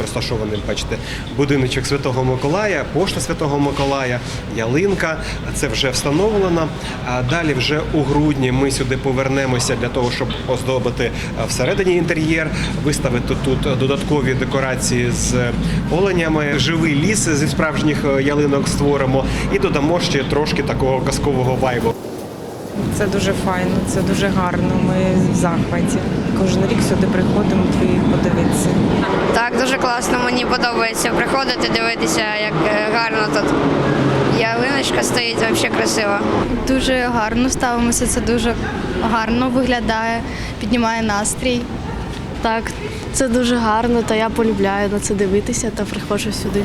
розташований, бачите, будиночок Святого Миколая, пошта Святого Миколая, ялинка. Це вже встановлено. А далі вже у грудні ми сюди повернемося для того, щоб оздобити е, всередині інтер'єр, виставити тут додаткові декорації з оленями, живий ліс зі справжніх е, ялинок створимо і додамо ще трошки такого казкового вайбу. Це дуже файно, це дуже гарно. Ми в захваті. Кожен рік сюди приходимо і подивитися. Так, дуже класно. Мені подобається приходити, дивитися, як е, гарно тут. Ялиночка стоїть, взагалі красиво. Дуже гарно ставимося, це дуже гарно виглядає, піднімає настрій. Так, це дуже гарно, та я полюбляю на це дивитися та приходжу сюди.